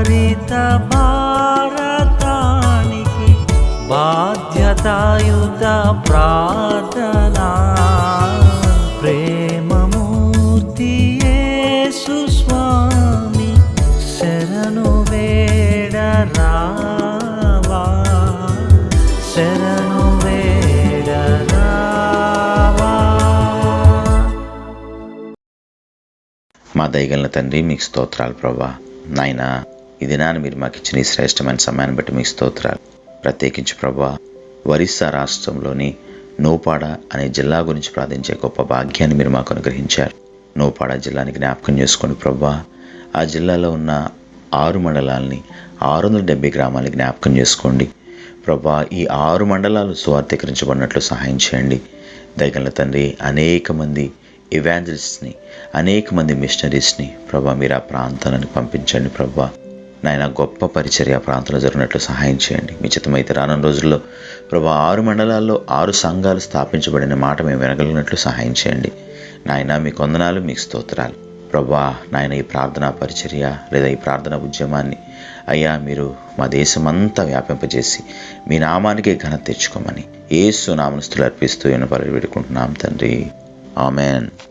హరిత భారతానికి బాధ్యతాయుత ప్రార్థనా. ప్రేమమూర్తి స్వామి శరణు వేడరా మా దయగలిన తండ్రి మీకు స్తోత్రాలు ప్రభా. నాయన ఈ దినాన్ని మీరు మాకు ఇచ్చిన ఈ శ్రేష్టమైన సమయాన్ని బట్టి మీకు స్తోత్రాలు. ప్రత్యేకించి ప్రభా ఒరిస్సా రాష్ట్రంలోని నోపాడ అనే జిల్లా గురించి ప్రార్థించే గొప్ప భాగ్యాన్ని మీరు మాకు అనుగ్రహించారు. నోపాడ జిల్లాని జ్ఞాపకం చేసుకోండి ప్రభా ఆ జిల్లాలో ఉన్న ఆరు మండలాల్ని ఆరు వందల డెబ్బై గ్రామాలని జ్ఞాపకం చేసుకోండి. ప్రభా ఈ ఆరు మండలాలు స్వార్థీకరించబడినట్లు సహాయం చేయండి. దయగల తండ్రి అనేక మంది ఇవాంజలిస్ట్ని అనేక మంది మిషనరీస్ని ప్రభా మీరు ఆ ప్రాంతాలను పంపించండి ప్రభా. నాయన గొప్ప పరిచర్య ప్రాంతంలో జరిగినట్లు సహాయం చేయండి. మీ చిత్తమైతే రానున్న రోజుల్లో ప్రభా ఆరు మండలాల్లో ఆరు సంఘాలు స్థాపించబడిన మాట మేము వినగలిగినట్లు సహాయం చేయండి. నాయన మీ కొందనాలు మీకు స్తోత్రాలు. ప్రభా నాయన ఈ ప్రార్థనా పరిచర్య లేదా ఈ ప్రార్థన ఉద్యమాన్ని అయ్యా మీరు మా దేశమంతా వ్యాపింపజేసి మీ నామానికే ఘనత తెచ్చుకోమని ఏసు నామస్తులు అర్పిస్తూ ఉన్న పలు వేడుకుంటున్నాం తండ్రి. ఆమెన్.